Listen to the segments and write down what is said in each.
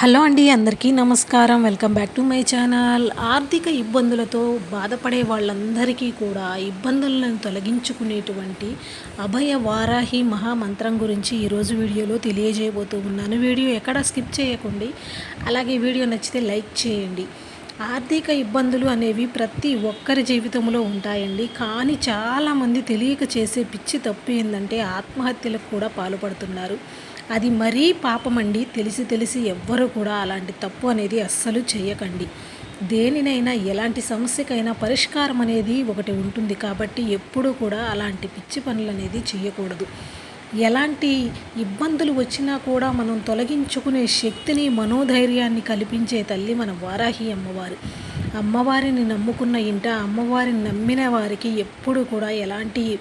Hello అండి అందరికీ నమస్కారం. Welcome back to my channel. ఆర్థిక ఇబ్బందులతో బాధపడే వాళ్ళందరికీ కూడా ఇబ్బందులను తొలగించుకునేటువంటి అభయ వారాహి మహామంత్రం గురించి ఈరోజు వీడియోలో తెలియజేయబోతూ ఉన్నాను. వీడియో ఎక్కడ స్కిప్ చేయకండి. అలాగే వీడియో నచ్చితే లైక్ చేయండి. ఆర్థిక ఇబ్బందులు అనేవి ప్రతి ఒక్కరి జీవితంలో ఉంటాయండి. కానీ చాలామంది తెలియక చేసే పిచ్చి తప్పు ఏంటంటే ఆత్మహత్యలకు కూడా పాల్పడుతున్నారు. అది మరీ పాపమండి. తెలిసి తెలిసి ఎవ్వరూ కూడా అలాంటి తప్పు అనేది అస్సలు చేయకండి. దేనినైనా ఎలాంటి సమస్యకైనా పరిష్కారం అనేది ఒకటి ఉంటుంది. కాబట్టి ఎప్పుడూ కూడా అలాంటి పిచ్చి పనులు అనేది చేయకూడదు. ఎలాంటి ఇబ్బందులు వచ్చినా కూడా మనం తొలగించుకునే శక్తిని మనోధైర్యాన్ని కల్పించే తల్లి మన వారాహి అమ్మవారు. అమ్మవారిని నమ్ముకున్న ఇంట అమ్మవారిని నమ్మిన వారికి ఎప్పుడు కూడా ఎలాంటి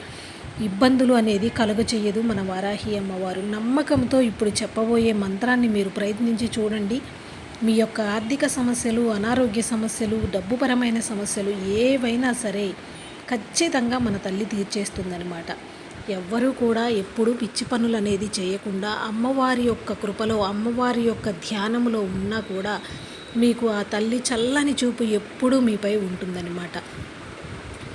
ఇబ్బందులు అనేది కలుగచేయదు మన వారాహి అమ్మవారు. నమ్మకంతో ఇప్పుడు చెప్పబోయే మంత్రాన్ని మీరు ప్రయత్నించి చూడండి. మీ యొక్క ఆర్థిక సమస్యలు అనారోగ్య సమస్యలు డబ్బుపరమైన సమస్యలు ఏవైనా సరే ఖచ్చితంగా మన తల్లి తీర్చేస్తుందనమాట ఎవ్వరూ కూడా ఎప్పుడూ పిచ్చి పనులు అనేది చేయకుండా అమ్మవారి యొక్క కృపలో అమ్మవారి యొక్క ధ్యానంలో ఉన్నా కూడా మీకు ఆ తల్లి చల్లని చూపు ఎప్పుడూ మీపై ఉంటుందన్నమాట.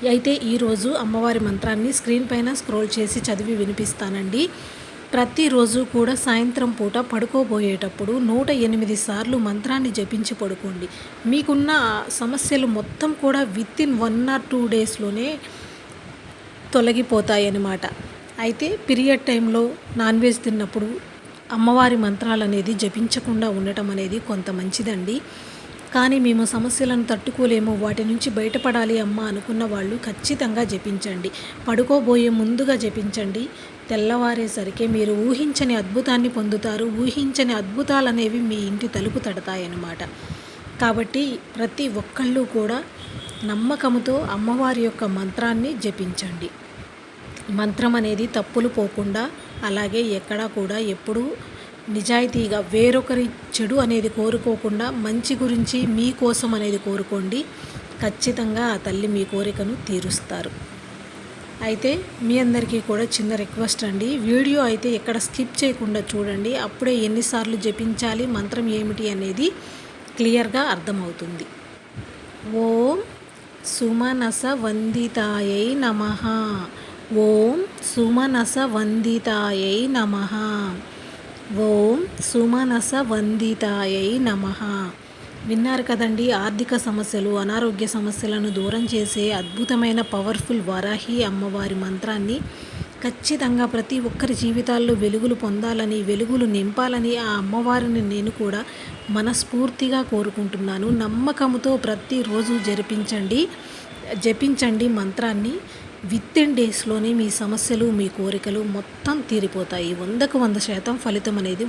అయితే ఈరోజు అమ్మవారి మంత్రాన్ని స్క్రీన్ పైన స్క్రోల్ చేసి చదివి వినిపిస్తానండి. ప్రతిరోజు కూడా సాయంత్రం పూట పడుకోబోయేటప్పుడు నూట ఎనిమిది సార్లు మంత్రాన్ని జపించి పడుకోండి. మీకున్న సమస్యలు మొత్తం కూడా with in one or two డేస్లోనే తొలగిపోతాయన్నమాట. అయితే పీరియడ్ టైంలో నాన్ వెజ్ తిన్నప్పుడు అమ్మవారి మంత్రాలు అనేది జపించకుండా ఉండటం అనేది కొంత మంచిదండి. కానీ మేము సమస్యలను తట్టుకోలేము వాటి నుంచి బయటపడాలి అమ్మ అనుకున్న వాళ్ళు ఖచ్చితంగా జపించండి. పడుకోబోయే ముందుగా జపించండి. తెల్లవారేసరికి మీరు ఊహించని అద్భుతాన్ని పొందుతారు ఊహించని అద్భుతాలు అనేవి మీ ఇంటి తలుపు తడతాయన్నమాట. కాబట్టి ప్రతి ఒక్కళ్ళు కూడా నమ్మకంతో అమ్మవారి యొక్క మంత్రాన్ని జపించండి. మంత్రం అనేది తప్పులు పోకుండా అలాగే ఎక్కడా కూడా ఎప్పుడూ నిజాయితీగా వేరొకరి చెడు అనేది కోరుకోకుండా మంచి గురించి మీకోసం అనేది కోరుకోండి. ఖచ్చితంగా ఆ తల్లి మీ కోరికను తీరుస్తారు. అయితే మీ అందరికీ కూడా చిన్న రిక్వెస్ట్ అండి. వీడియో అయితే ఎక్కడ స్కిప్ చేయకుండా చూడండి. అప్పుడే ఎన్నిసార్లు జపించాలి మంత్రం ఏమిటి అనేది క్లియర్గా అర్థమవుతుంది. ఓం సుమనస వందితాయై నమ ఓం సుమనస వందితాయై నమ ఓం సుమనస వందితాయై నమ విన్నారు కదండి ఆర్థిక సమస్యలు అనారోగ్య సమస్యలను దూరం చేసే అద్భుతమైన పవర్ఫుల్ వరాహి అమ్మవారి మంత్రాన్ని ఖచ్చితంగా ప్రతి ఒక్కరి జీవితాల్లో వెలుగులు పొందాలని వెలుగులు నింపాలని ఆ అమ్మవారిని నేను కూడా మనస్ఫూర్తిగా కోరుకుంటున్నాను. నమ్మకంతో ప్రతిరోజు జరిపించండి జపించండి మంత్రాన్ని. విత్ ఇన్ డేస్లోనే మీ సమస్యలు మీ కోరికలు మొత్తం తీరిపోతాయి. వందకు వంద శాతం ఫలితం అనేది